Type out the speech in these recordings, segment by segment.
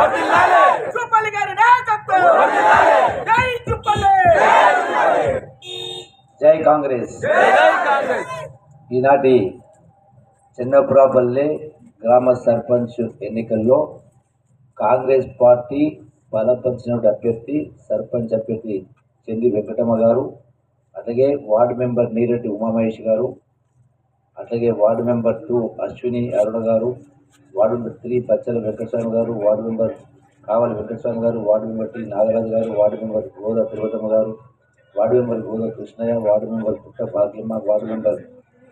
చుప్పల్లి గారి నాయకత్వం. జై చుప్పల్లి. జై కాంగ్రెస్. ఈనాటి చిన్నపురాపల్లి గ్రామ సర్పంచ్ ఎన్నికల్లో కాంగ్రెస్ పార్టీ బలపరిచిన అభ్యర్థి సర్పంచ్ అభ్యర్థి చెంది వెంకటమ్మ గారు అట్లాగే వార్డు మెంబర్ నీరటి ఉమామహేష్ గారు అట్లాగే ward member two Ashwini Aruna గారు ward number three Pachchala Venkataswamy గారు వార్డు మెంబర్ కావాలి వెంకటస్వామి గారు వార్డు మెంబర్ టి నాగరాజు గారు వార్డు మెంబర్ గోదా తిరువతమ్మ గారు ward member Goda Krishnaiah ward member Putta Bhagyamma ward member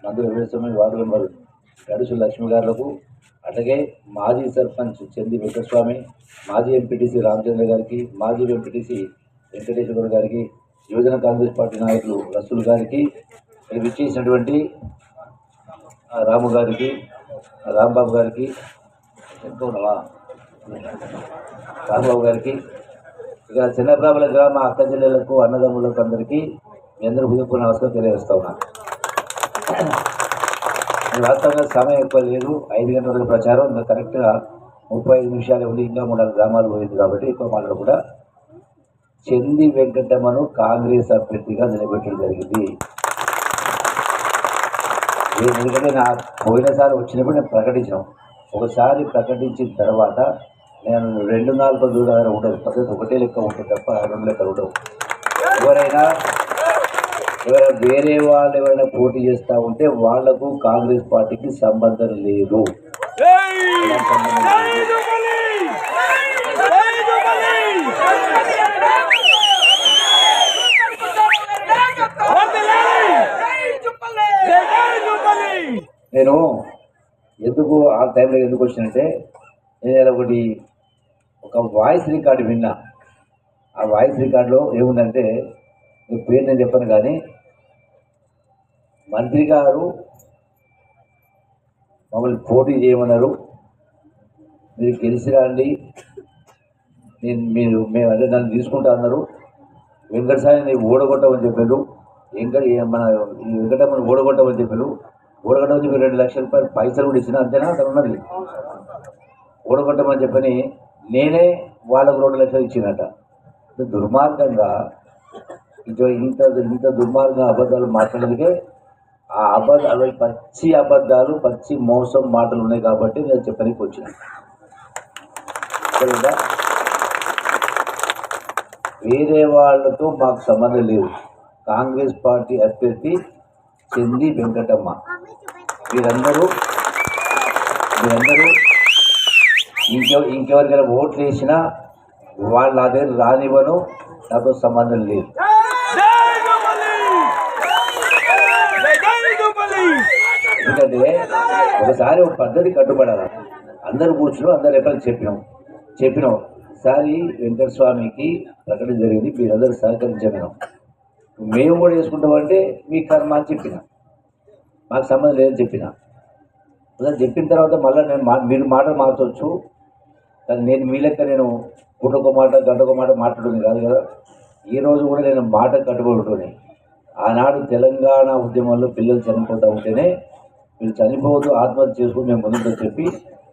Nandula Venkataswamy ward member Gadusu Lakshmi గారులకు అట్లాగే మాజీ సర్పంచ్ చంది వెంకటస్వామి మాజీ MPTC Ramachandra గారికి మాజీ ఎంపీటీసీ వెంకటేశ్వర గారికి యువజన కాంగ్రెస్ పార్టీ నాయకులు రసూల్ గారికి విచ్చేసినటువంటి రాము గారికి రాంబాబు గారికి ఇంకా రాంబాబు గారికి ఇక చిన్నప్రాబల గ్రామ అక్క జిల్లలకు అన్నదమ్ములకు అందరికీ మీ అందరూ హృదయపూర్ణ నమస్కారం తెలియజేస్తా ఉన్నాను వాస్తవంగా సమయం ఎక్కువ లేదు. ఐదు గంటల వరకు ప్రచారం. ఇంకా కరెక్ట్గా ముప్పై ఐదు నిమిషాలు ఉంది ఇంకా మూడు గ్రామాలు పోయింది కాబట్టి ఎక్కువ కూడా చంది వెంకటమ్మను కాంగ్రెస్ అభ్యర్థిగా నిలబెట్టడం జరిగింది. ఎందుకంటే నా పోయినసారి వచ్చినప్పుడు నేను ప్రకటించాను. ఒకసారి ప్రకటించిన తర్వాత నేను రెండు నాలుగు దూరం ఉండదు పద్ధతి ఒకటే లెక్క ఉంటుంది తప్ప రెండు లెక్కలు ఉండవు. ఎవరైనా ఎవరైనా వేరే వాళ్ళు ఎవరైనా పోటీ చేస్తూ ఉంటే వాళ్ళకు కాంగ్రెస్ పార్టీకి సంబంధం లేదు. నేను ఎందుకు ఆ టైంలో ఎందుకు వచ్చినంటే నేను ఒకటి ఒక వాయిస్ రికార్డు విన్నా. ఆ వాయిస్ రికార్డులో ఏముందంటే మీ పేరు నేను చెప్పాను కానీ మంత్రి గారు మమ్మల్ని పోటీ చేయమన్నారు. మీరు గెలిచి రండి. నేను మీరు మేము అదే నన్ను తీసుకుంటా అన్నారు. వెంకటసాయి నేను ఓడగొట్టమని చెప్పారు. వెంకట మన వెంకటమ్మని ఓడగొట్టమని చెప్పారు. ఓడగొట్టమని రెండు లక్షల రూపాయలు పైసలు కూడా ఇచ్చిన అంతేనా? అక్కడ ఉన్నది ఊడగొట్టమని చెప్పని నేనే వాళ్ళకు రెండు లక్షలు ఇచ్చినట. దుర్మార్గంగా ఇంత ఇంత ఇంత దుర్మార్గంగా అబద్ధాలు మాట్లాడేందుకే ఆ అబద్ధాలు పచ్చి అబద్ధాలు పచ్చి మోసం మాటలు ఉన్నాయి కాబట్టి నేను చెప్పడానికి వచ్చిన. వేరే వాళ్ళతో మాకు సంబంధం లేదు. కాంగ్రెస్ పార్టీ అభ్యర్థి చెంది వెంకటమ్మ. వీరందరూ వీరందరూ ఇంకెవ ఇంకెవరికైనా ఓట్లు వేసినా వాళ్ళు నా దగ్గర రానివ్వను నాతో సంబంధం లేదు. ఎందుకంటే ఒకసారి ఒక పద్ధతి కట్టుబడాలి. అందరు కూర్చుని అందరు ఎక్కడ చెప్పినాం. చెప్పినాం సారి వెంకట స్వామికి ప్రకటన జరిగింది మీరందరూ సహకరించడం మేము కూడా వేసుకుంటామంటే మీ కర్మ అని చెప్పినాం. మాకు సంబంధం లేదని చెప్పిన. అలా చెప్పిన తర్వాత మళ్ళీ నేను మా మీరు మాటలు మార్చవచ్చు కానీ నేను మీ లెక్క నేను పూటొక మాట గంటొక మాట మాట్లాడుతుంది కాదు కదా. ఈ రోజు కూడా నేను మాట కట్టుబడి ఉంటుంది ఆనాడు తెలంగాణ ఉద్యమంలో పిల్లలు చనిపోతూ ఉంటేనే వీళ్ళు చనిపోవద్దు ఆత్మహత్య చేసుకుని మేము ముందుకు చెప్పి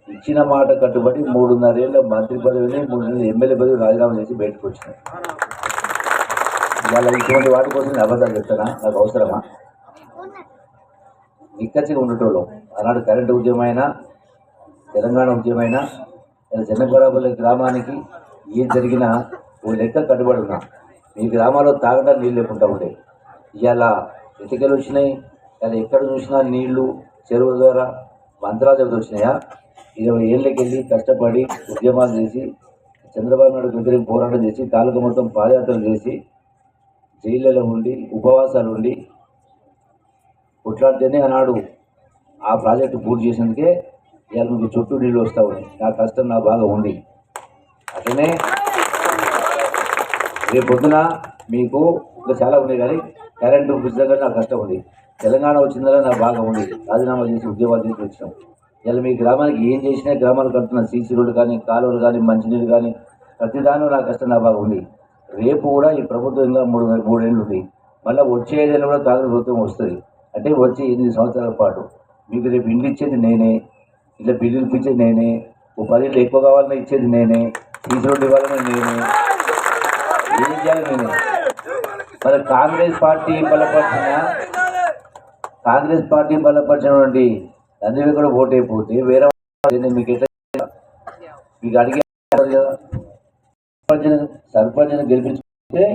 ఇచ్చిన మాట కట్టుబడి మూడున్నరేళ్ళ మంత్రి పదవిని మూడు నెలలు ఎమ్మెల్యే పదవి రాజీనామా చేసి బయటకు వచ్చినాయి ఇవాళ ఇటువంటి వాటి కోసం నేను అబద్ధాలు చెప్తానా నాకు అవసరమా? నిక్కచ్చిగా ఉండేటోళ్ళం. ఆనాడు కరెంటు ఉద్యమైనా తెలంగాణ ఉద్యమైనా ఇలా గ్రామానికి ఏం జరిగినా ఓ లెక్క కట్టుబడి ఉన్నా. మీ గ్రామాల్లో తాగడానికి నీళ్ళు లేకుండా ఉండే. ఇవాళ ఇటుకలు వచ్చినాయి అది ఎక్కడ చూసినా నీళ్ళు చెరువుల ద్వారా మంత్రాలు వచ్చినాయా? ఇరవై ఏళ్ళకి వెళ్ళి కష్టపడి ఉద్యమాలు చేసి చంద్రబాబు నాయుడు వ్యతిరేక పోరాటం చేసి తాలూకా మొత్తం పాదయాత్రలు చేసి జైళ్ళలో ఉండి ఉపవాసాలు ఉండి కొట్లాడితేనే ఆనాడు ఆ ప్రాజెక్టు పూర్తి చేసేందుకే ఇవాళ మీకు చుట్టూ నీళ్ళు వస్తూ ఉన్నాయి. నా కష్టం నా బాగా ఉంది. అట్లనే రేపు పొద్దున మీకు ఇంకా చాలా ఉన్నాయి కానీ కరెంటు విషయంగా నాకు కష్టం ఉంది. తెలంగాణ వచ్చిందలా నాకు బాగా ఉంది. రాజీనామా చేసి ఉద్యోగాలు చేసి వచ్చినాం. ఇలా మీ గ్రామానికి ఏం చేసినా గ్రామాలు కడుతున్న. సీసీ రోడ్లు కానీ కాలువలు కానీ మంచినీళ్ళు కానీ ప్రతిదానం నా కష్టం నా బాగా ఉంది. రేపు కూడా ఈ ప్రభుత్వం ఇంకా మూడు మూడేళ్ళు ఉంది. మళ్ళీ వచ్చే ఏదైనా కూడా కాంగ్రెస్ ప్రభుత్వం వస్తుంది. అంటే వచ్చే ఎనిమిది సంవత్సరాల పాటు. మీకు రేపు ఇండ్లు ఇచ్చేది నేనే ఇట్లా బిల్లులు ఇచ్చేది నేనే ఓ పదిళ్ళు ఎక్కువ కావాలని ఇచ్చేది నేనే తీసుకుంటే ఇవ్వాలని నేనే. ఏం చేయాలి నేను? మరి కాంగ్రెస్ పార్టీ బలపరిచిన కాంగ్రెస్ పార్టీ బలపరిచినటువంటి అందరికీ కూడా ఓటు అయిపోతే వేరే మీకు ఎట్లా మీకు అడిగే కదా సర్పంచ్ సర్పంచ్ని గెలిపించుకుంటే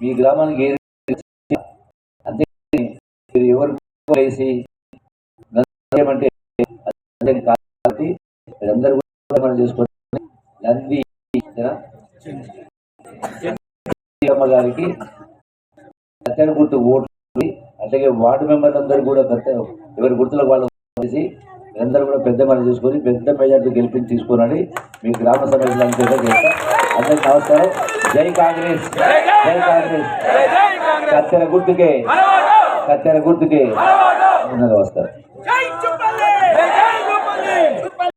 మీ గ్రామానికి ఏ వేసి అంటే కాబట్టి కూడా మనం చేసుకోండి నంది అమ్మ గారికి కత్తెర గుర్తు ఓటు అట్లాగే వార్డు మెంబర్లు కూడా పెద్ద ఎవరి గుర్తులకు వాళ్ళు వేసి అందరూ కూడా పెద్ద మనం చూసుకొని పెద్ద మెజార్టీ గెలిపించి తీసుకోనండి. మీ గ్రామ సభ్యులు అంతా అందరికి నమస్కారం. జై కాంగ్రెస్. జై కాంగ్రెస్. జై జై కాంగ్రెస్ కత్తెర గుర్తుకే కత్తెర గుర్తుకే. నమస్కారం.